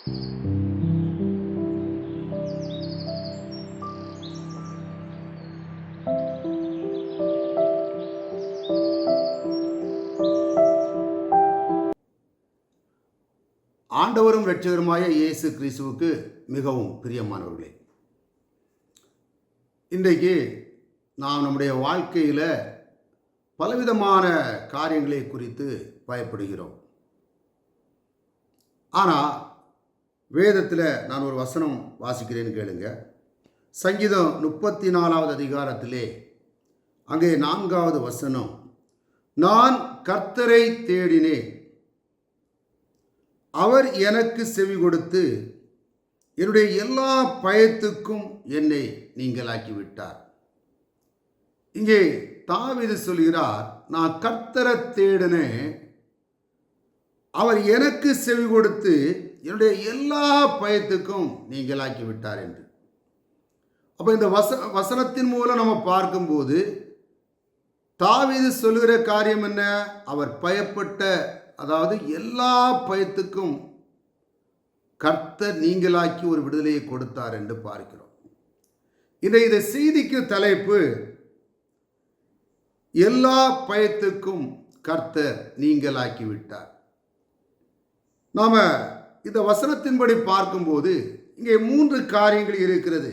ஆண்டவரும் இரட்சகருமாய இயேசு கிறிஸ்துவுக்கு மிகவும் பிரியமானவர்களே இன்றைக்கு நாம் நம்முடைய வாழ்க்கையில் பலவிதமான காரியங்களை குறித்து பயப்படுகிறோம். ஆனால் வேதத்தில் நான் ஒரு வசனம் வாசிக்கிறேன்னு கேளுங்க. சங்கீதம் முப்பத்தி நாலாவது அதிகாரத்திலே அங்கே நான்காவது வசனம். நான் கர்த்தரை தேடினேன். அவர் எனக்கு செவி கொடுத்து என்னுடைய எல்லா பயத்துக்கும் என்னை நீங்களாக்கிவிட்டார் இங்கே தாவிது சொல்கிறார் நான் கர்த்தரை தேடினேன். அவர் எனக்கு செவி கொடுத்து என்னுடைய எல்லா பயத்துக்கும் நீங்களாக்கி விட்டார் என்று. அப்போ இந்த வச வசனத்தின் மூலம் நம்ம பார்க்கும்போது தாவிது சொல்கிற காரியம் என்ன? அவர் பயப்பட்ட அதாவது எல்லா பயத்துக்கும் கர்த்தர் நீங்களாக்கி ஒரு விடுதலையை கொடுத்தார் என்று பார்க்கிறோம். இதை இந்த செய்திக்கு தலைப்பு எல்லா பயத்துக்கும் கர்த்தர் நீங்களாக்கி விட்டார். நாம் இந்த வசனத்தின்படி பார்க்கும்போது இங்கே மூன்று காரியங்கள் இருக்கிறது.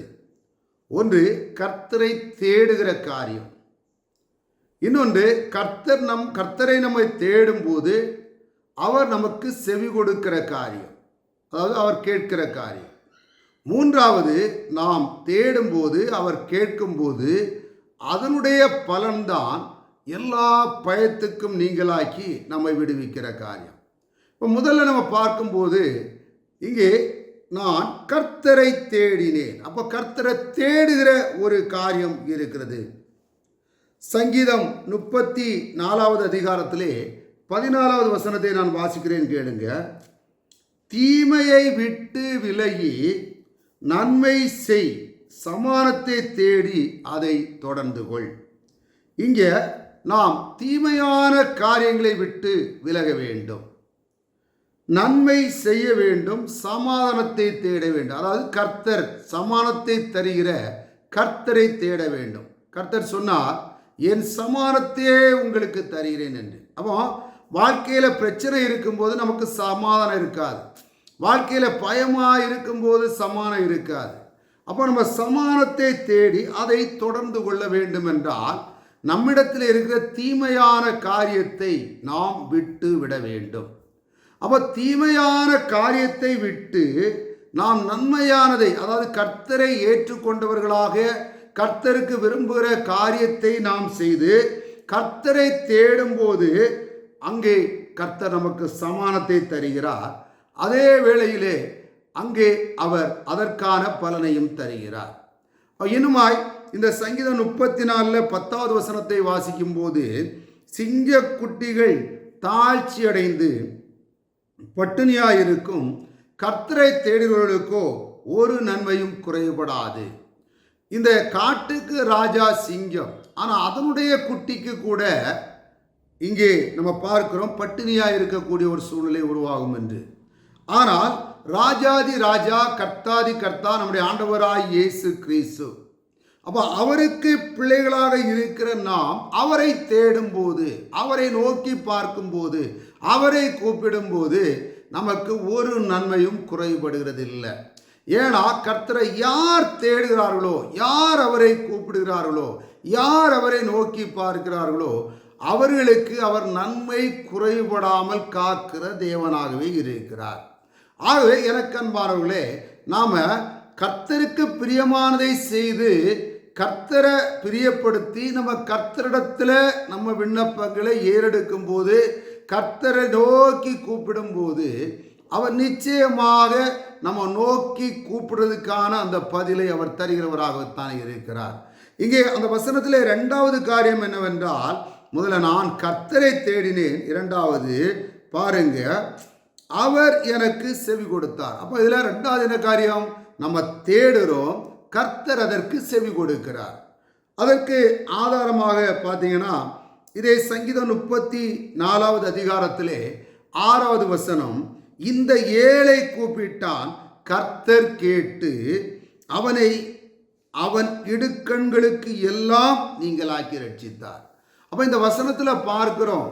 ஒன்று கர்த்தரை தேடுகிற காரியம். இன்னொன்று கர்த்தர் நம் கர்த்தரை நம்மை தேடும்போது அவர் நமக்கு செவி கொடுக்கிற காரியம். அதாவது அவர் கேட்கிற காரியம். மூன்றாவது நாம் தேடும்போது அவர் கேட்கும்போது அதனுடைய பலன்தான் எல்லா பயத்துக்கும் நீங்களாக்கி நம்மை விடுவிக்கிற காரியம். இப்போ முதல்ல நம்ம பார்க்கும்போது இங்கே நான் கர்த்தரை தேடினேன். அப்போ கர்த்தரை தேடுகிற ஒரு காரியம் இருக்கிறது. சங்கீதம் முப்பத்தி நாலாவது அதிகாரத்திலே பதினாலாவது வசனத்தை நான் வாசிக்கிறேன் கேளுங்க. தீமையை விட்டு விலகி நன்மை செய் சமானத்தை தேடி அதை தொடர்ந்து கொள். இங்கே நாம் தீமையான காரியங்களை விட்டு விலக வேண்டும். நன்மை செய்ய வேண்டும் சமாதானத்தை தேட வேண்டும். அதாவது கர்த்தர் சமானத்தை தருகிற கர்த்தரை தேட வேண்டும். கர்த்தர் சொன்னார் என் சமானத்தையே உங்களுக்கு தருகிறேன் என்று. அப்போ வாழ்க்கையில் பிரச்சனை இருக்கும்போது நமக்கு சமாதானம் இருக்காது. வாழ்க்கையில் பயமாக இருக்கும்போது சமானம் இருக்காது. அப்போ நம்ம சமானத்தை தேடி அதை தொடர்ந்து கொள்ள வேண்டும் என்றால் நம்மிடத்தில் இருக்கிற தீமையான காரியத்தை நாம் விட்டு விட வேண்டும். அப்போ தீமையான காரியத்தை விட்டு நாம் நன்மையானதை அதாவது கர்த்தரை ஏற்றுக்கொண்டவர்களாக கர்த்தருக்கு விரும்புகிற காரியத்தை நாம் செய்து கர்த்தரை தேடும்போது அங்கே கர்த்தர் நமக்கு சமானத்தை தருகிறார். அதே வேளையிலே அங்கே அவர் அதற்கான பலனையும் தருகிறார். இன்னுமாய் இந்த சங்கீதம் முப்பத்தி நாலில் பத்தாவது வசனத்தை வாசிக்கும் போது சிங்க குட்டிகள் தாழ்ச்சி அடைந்து பட்டினியாயிருக்கும். கர்த்தரை தேடுகிறவர்களுக்கோ ஒரு நன்மையும் குறைபடாது இந்த காட்டுக்கு ராஜா சிங்கம் ஆனால் அதனுடைய குட்டிக்கு கூட இங்கே நம்ம பார்க்கிறோம் பட்டினியாக இருக்கக்கூடிய ஒரு சூழ்நிலை உருவாகும் என்று. ஆனால் ராஜாதி ராஜா கர்த்தாதி கர்த்தா நம்முடைய ஆண்டவராய் இயேசு கிறிஸ்து. அப்போ அவருக்கு பிள்ளைகளாக இருக்கிற நாம் அவரை தேடும்போது அவரை நோக்கி பார்க்கும்போது அவரை கூப்பிடும்போது நமக்கு ஒரு நன்மையும் குறைபடுகிறது இல்லை ஏன்னா கர்த்தரை யார் தேடுகிறார்களோ யார் அவரை கூப்பிடுகிறார்களோ யார் அவரை நோக்கி பார்க்கிறார்களோ அவர்களுக்கு அவர் நன்மை குறைபடாமல் காக்கிற தேவனாகவே இருக்கிறார். ஆகவே எனக்கன்பானவர்களே நாம் கர்த்தருக்கு பிரியமானதை செய்து கர்த்தரை பிரியப்படுத்தி நம்ம கர்த்தரிடத்தில் நம்ம விண்ணப்பங்களை ஏறெடுக்கும் போது கர்த்தரை நோக்கி கூப்பிடும்போது அவர் நிச்சயமாக நம்ம நோக்கி கூப்பிடுறதுக்கான அந்த பதிலை அவர் தருகிறவராகத்தான் இருக்கிறார். இங்கே அந்த வசனத்தில் இரண்டாவது காரியம் என்னவென்றால் முதல்ல நான் கர்த்தரை தேடினேன். இரண்டாவது பாருங்க அவர் எனக்கு செவி கொடுத்தார். அப்போ இதில் ரெண்டாவது என்ன காரியம்? நம்ம தேடுறோம் கர்த்தர் அதற்கு செவி கொடுக்கிறார். அதற்கு ஆதாரமாக பார்த்தீங்கன்னா இதே சங்கீதம் முப்பத்தி நாலாவது அதிகாரத்திலே ஆறாவது வசனம் இந்த ஏழை கூப்பிட்டான் கர்த்தர் கேட்டு அவனை அவன் இடுக்கண்களுக்கு எல்லாம் நீங்கள் ஆக்கி ரட்சித்தார். அப்போ இந்த வசனத்தில் பார்க்கிறோம்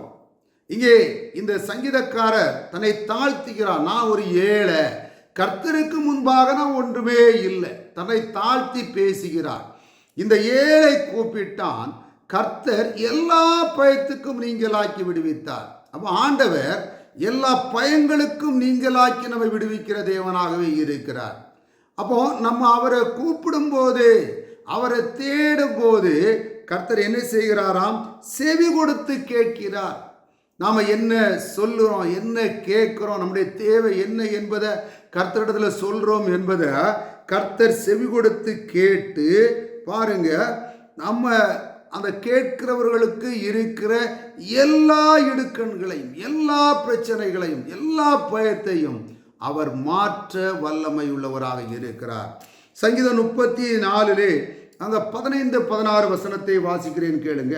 இங்கே இந்த சங்கீதக்காரர் தன்னை தாழ்த்துகிறார் நான் ஒரு ஏழை கர்த்தருக்கு முன்பாக நான் ஒன்றுமே இல்லை. தன்னை தாழ்த்தி பேசுகிறார் இந்த ஏழை கூப்பிட்டான் கர்த்தர் எல்லா பயத்துக்கும் நீங்களாக்கி விடுவித்தார். அப்போ ஆண்டவர் எல்லா பயங்களுக்கும் நீங்களாக்கி நம்மை விடுவிக்கிற தேவனாகவே இருக்கிறார். அப்போ நம்ம அவரை கூப்பிடும்போது அவரை தேடும் போது கர்த்தர் என்ன செய்கிறாராம்? செவி கொடுத்து கேட்கிறார். நாம் என்ன சொல்லுறோம் என்ன கேட்குறோம் நம்முடைய தேவை என்ன என்பதை கர்த்தரிடத்தில் சொல்கிறோம் என்பதை கர்த்தர் செவி கொடுத்து கேட்டு பாருங்க நம்ம அந்த கேட்கிறவர்களுக்கு இருக்கிற எல்லா இடுக்கண்களையும் எல்லா பிரச்சனைகளையும் எல்லா பயத்தையும் அவர் மாற்ற வல்லமை உள்ளவராக இருக்கிறார். சங்கீதம் முப்பத்தி நாலிலே அந்த பதினைந்து பதினாறு வசனத்தை வாசிக்கிறேன் கேளுங்க.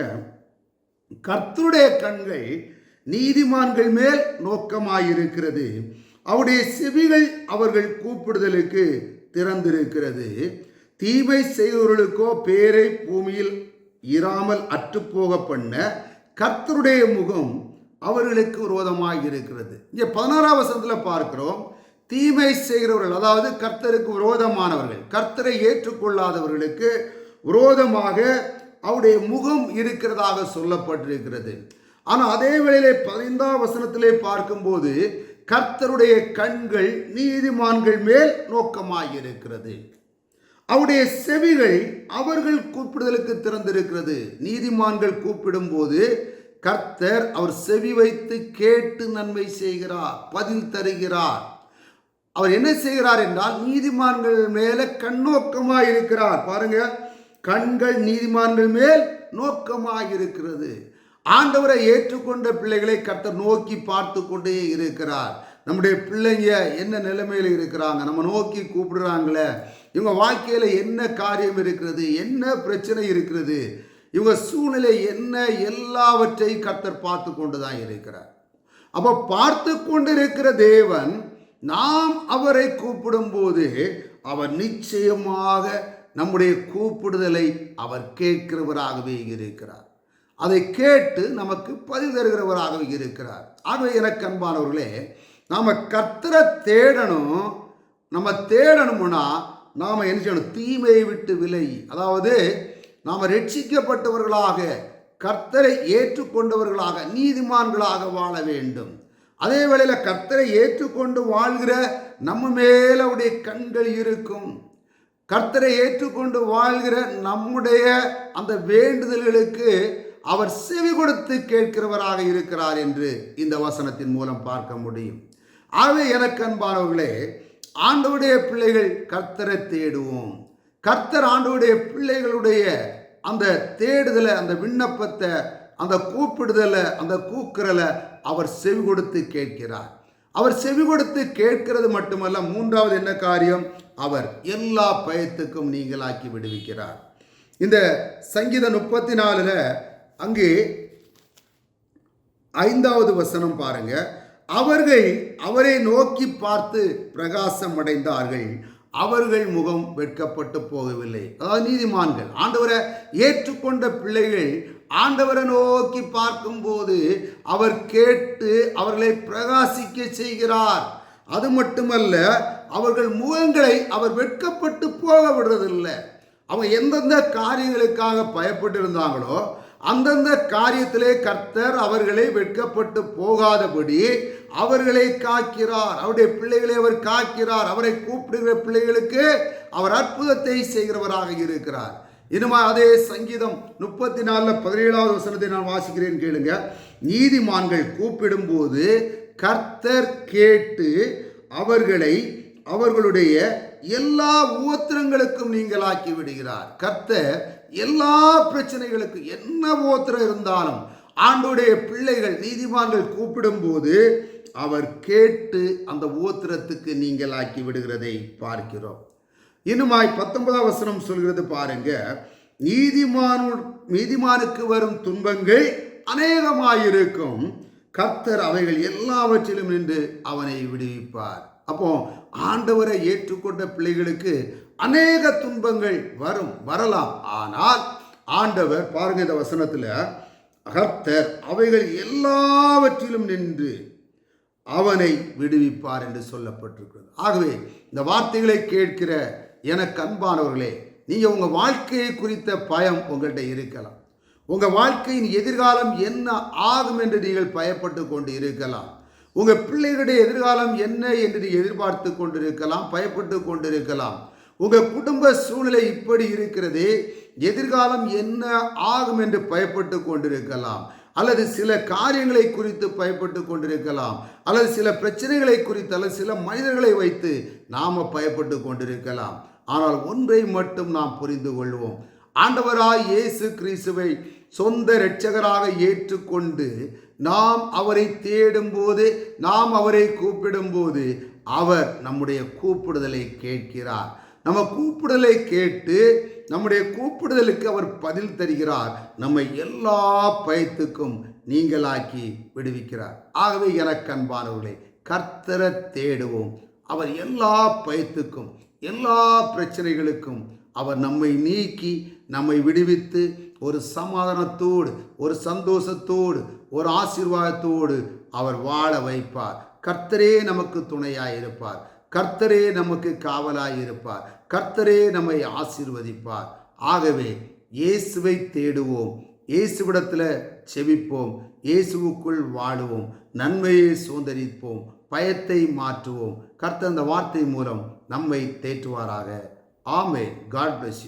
கர்த்தருடைய கண்கள் நீதிமான்கள் மேல் நோக்கமாயிருக்கிறது. அவருடைய செவிகள் அவர்கள் கூப்பிடுதலுக்கு திறந்திருக்கிறது. தீமை செய்தவர்களுக்கோ பேரை பூமியில் இராமல் அற்றுப்போக பண்ண கர்த்தருடைய முகம் அவர்களுக்கு விரோதமாக இருக்கிறது. இங்கே பதினாறாம் வசனத்தில் பார்க்கிறோம் தீமை செய்கிறவர்கள் அதாவது கர்த்தருக்கு விரோதமானவர்கள் கர்த்தரை ஏற்றுக்கொள்ளாதவர்களுக்கு விரோதமாக அவருடைய முகம் இருக்கிறதாக சொல்லப்பட்டிருக்கிறது. ஆனால் அதே வேளையிலே பதினைந்தாம் வசனத்திலே பார்க்கும்போது கர்த்தருடைய கண்கள் நீதிமான்கள் மேல் நோக்கமாயிருக்கிறது அவருடைய செவிகள் அவர்கள் கூப்பிடுதலுக்கு திறந்திருக்கிறது. நீதிமான்கள் கூப்பிடும்போது கர்த்தர் அவர் செவி வைத்து கேட்டு நன்மை செய்கிறார் பதில் தருகிறார். அவர் என்ன செய்கிறார் என்றால் நீதிமான்கள் மேல கண்ணோக்கமாக இருக்கிறார். பாருங்க கண்கள் நீதிமான்கள் மேல் நோக்கமாக இருக்கிறது. ஆண்டவரை ஏற்றுக்கொண்ட பிள்ளைகளை கர்த்தர் நோக்கி பார்த்து கொண்டே இருக்கிறார். நம்முடைய பிள்ளைங்க என்ன நிலைமையில் இருக்கிறாங்க? நம்ம நோக்கி கூப்பிடுறாங்களே. இவங்க வாழ்க்கையில் என்ன காரியம் இருக்கிறது? என்ன பிரச்சனை இருக்கிறது? இவங்க சூழ்நிலை என்ன? எல்லாவற்றையும் கர்த்தர் பார்த்து கொண்டு தான் இருக்கிறார். அப்போ பார்த்து கொண்டிருக்கிற தேவன் நாம் அவரை கூப்பிடும்போது அவர் நிச்சயமாக நம்முடைய கூப்பிடுதலை அவர் கேட்கிறவராகவே இருக்கிறார். அதை கேட்டு நமக்கு பதில் தருகிறவராகவே இருக்கிறார். ஆகவே எனக்கு அன்பானவர்களே நாம் கர்த்தரை தேடணும். நம்ம தேடணும்னா நாம் என்ன செய்யணும்? தீமையை விட்டு விலை அதாவது நாம் ரட்சிக்கப்பட்டவர்களாக கர்த்தரை ஏற்றுக்கொண்டவர்களாக நீதிமான்களாக வாழ வேண்டும். அதே வேளையில் கர்த்தரை ஏற்றுக்கொண்டு வாழ்கிற நம்ம மேல அவருடைய கண்கள் இருக்கும். கர்த்தரை ஏற்றுக்கொண்டு வாழ்கிற நம்முடைய அந்த வேண்டுதல்களுக்கு அவர் செவி கொடுத்து கேட்கிறவராக இருக்கிறார் என்று இந்த வசனத்தின் மூலம் பார்க்க முடியும். ஆகவே எனக்கு அன்பானவர்களே ஆண்டவுடைய பிள்ளைகள் கர்த்தரை தேடுவோம். கர்த்தர் ஆண்டவுடைய பிள்ளைகளுடைய அந்த தேடுதலை அந்த விண்ணப்பத்தை அந்த கூப்பிடுதலை அந்த கூக்குறலை அவர் செவி கொடுத்து கேட்கிறார். அவர் செவி கொடுத்து கேட்கிறது மட்டுமல்ல மூன்றாவது என்ன காரியம்? அவர் எல்லா பயத்துக்கும் நீங்களாக்கி விடுவிக்கிறார். இந்த சங்கீதம் முப்பத்தி நாலில் அங்கே ஐந்தாவது வசனம் பாருங்கள் அவர்கள் அவரை நோக்கி பார்த்து பிரகாசம் அடைந்தார்கள் அவர்கள் முகம் வெட்கப்பட்டு போகவில்லை. அதாவது நீதிமான்கள் ஆண்டவரை ஏற்றுக்கொண்ட பிள்ளைகள் ஆண்டவரை நோக்கி பார்க்கும்போது அவர் கேட்டு அவர்களை பிரகாசிக்க செய்கிறார். அது மட்டுமல்ல அவர்கள் முகங்களை அவர் வெட்கப்பட்டு போக விடுறதில்லை. அவங்க எந்தெந்த காரியங்களுக்காக பயப்பட்டு இருந்தாங்களோ அந்தந்த காரியத்திலே கர்த்தர் அவர்களை வெட்கப்பட்டு போகாதபடி அவர்களை காக்கிறார். அவருடைய பிள்ளைகளை அவர் காக்கிறார். அவரை கூப்பிடுகிற பிள்ளைகளுக்கு அவர் அற்புதத்தை செய்கிறவராக இருக்கிறார். இனிமே அதே சங்கீதம் முப்பத்தி நாலில் பதினேழாவது வசனத்தை நான் வாசிக்கிறேன் கேளுங்க. நீதிமான்கள் கூப்பிடும்போது கர்த்தர் கேட்டு அவர்களை அவர்களுடைய எல்லா ஓத்திரங்களுக்கும் நீங்களாக்கி விடுகிறார். கர்த்தர் எல்லா பிரச்சனைகளுக்கும் என்ன ஓத்திரம் இருந்தாலும் ஆண்டுடைய பிள்ளைகள் நீதிமான்கள் கூப்பிடும்போது அவர் கேட்டு அந்த ஓத்திரத்துக்கு நீங்கள் ஆக்கி விடுகிறதை பார்க்கிறோம். இன்னுமாய் பத்தொன்பதாம் வசனம் சொல்கிறது பாருங்க நீதிமானு நீதிமானுக்கு வரும் துன்பங்கள் அநேகமாயிருக்கும். கர்த்தர் அவைகள் எல்லாவற்றிலும் நின்று அவனை விடுவிப்பார். அப்போ ஆண்டவரை ஏற்றுக்கொண்ட பிள்ளைகளுக்கு அநேக துன்பங்கள் வரும் வரலாம். ஆனால் ஆண்டவர் பாருங்க இந்த வசனத்தில் கர்த்தர் அவைகள் எல்லாவற்றிலும் நின்று அவனை விடுவிப்பார் என்று சொல்லப்பட்டிருக்கிறது. ஆகவே இந்த வார்த்தைகளை கேட்கிற எனக்கு அன்பானவர்களே நீங்கள் உங்கள் வாழ்க்கையை குறித்த பயம் உங்கள்கிட்ட இருக்கலாம். உங்கள் வாழ்க்கையின் எதிர்காலம் என்ன ஆகும் என்று நீங்கள் பயப்பட்டு கொண்டு இருக்கலாம் உங்கள் பிள்ளைகளுடைய எதிர்காலம் என்ன என்று நீங்கள் எதிர்பார்த்து கொண்டிருக்கலாம் பயப்பட்டு கொண்டிருக்கலாம். உங்கள் குடும்ப சூழ்நிலை இப்படி இருக்கிறதே எதிர்காலம் என்ன ஆகும் என்று பயப்பட்டு கொண்டிருக்கலாம். அல்லது சில காரியங்களை குறித்து பயப்பட்டு கொண்டிருக்கலாம் அல்லது சில பிரச்சனைகளை குறித்து அல்லது சில மனிதர்களை வைத்து நாம் பயப்பட்டு கொண்டிருக்கலாம். ஆனால் ஒன்றை மட்டும் நாம் புரிந்து கொள்வோம். ஆண்டவராய் இயேசு கிறிஸ்துவை சொந்த இரட்சகராக ஏற்றுக்கொண்டு நாம் அவரை தேடும்போது நாம் அவரை கூப்பிடும்போது அவர் நம்முடைய கூப்பிடுதலை கேட்கிறார். நம்ம கூப்பிடுதலை கேட்டு நம்முடைய கூப்பிடுதலுக்கு அவர் பதில் தருகிறார். நம்மை எல்லா பயத்துக்கும் நீங்களாக்கி விடுவிக்கிறார். ஆகவே எனக்கு அன்பானவர்களே கர்த்தரை தேடுவோம். அவர் எல்லா பயத்துக்கும் எல்லா பிரச்சனைகளுக்கும் அவர் நம்மை நீக்கி நம்மை விடுவித்து ஒரு சமாதானத்தோடு ஒரு சந்தோஷத்தோடு ஒரு ஆசீர்வாதத்தோடு அவர் வாழ வைப்பார். கர்த்தரே நமக்கு துணையாக இருப்பார் கர்த்தரே நமக்கு காவலாயிருப்பார். கர்த்தரே நம்மை ஆசீர்வதிப்பார். ஆகவே இயேசுவை தேடுவோம். இயேசுவிடத்தில் செவிப்போம். இயேசுவுக்குள் வாழுவோம். நன்மையை சுதந்திரிப்போம். பயத்தை மாற்றுவோம். கர்த்தர் அந்த வார்த்தை மூலம் நம்மை தேற்றுவாராக. ஆமே காட் பிளஸ் யூ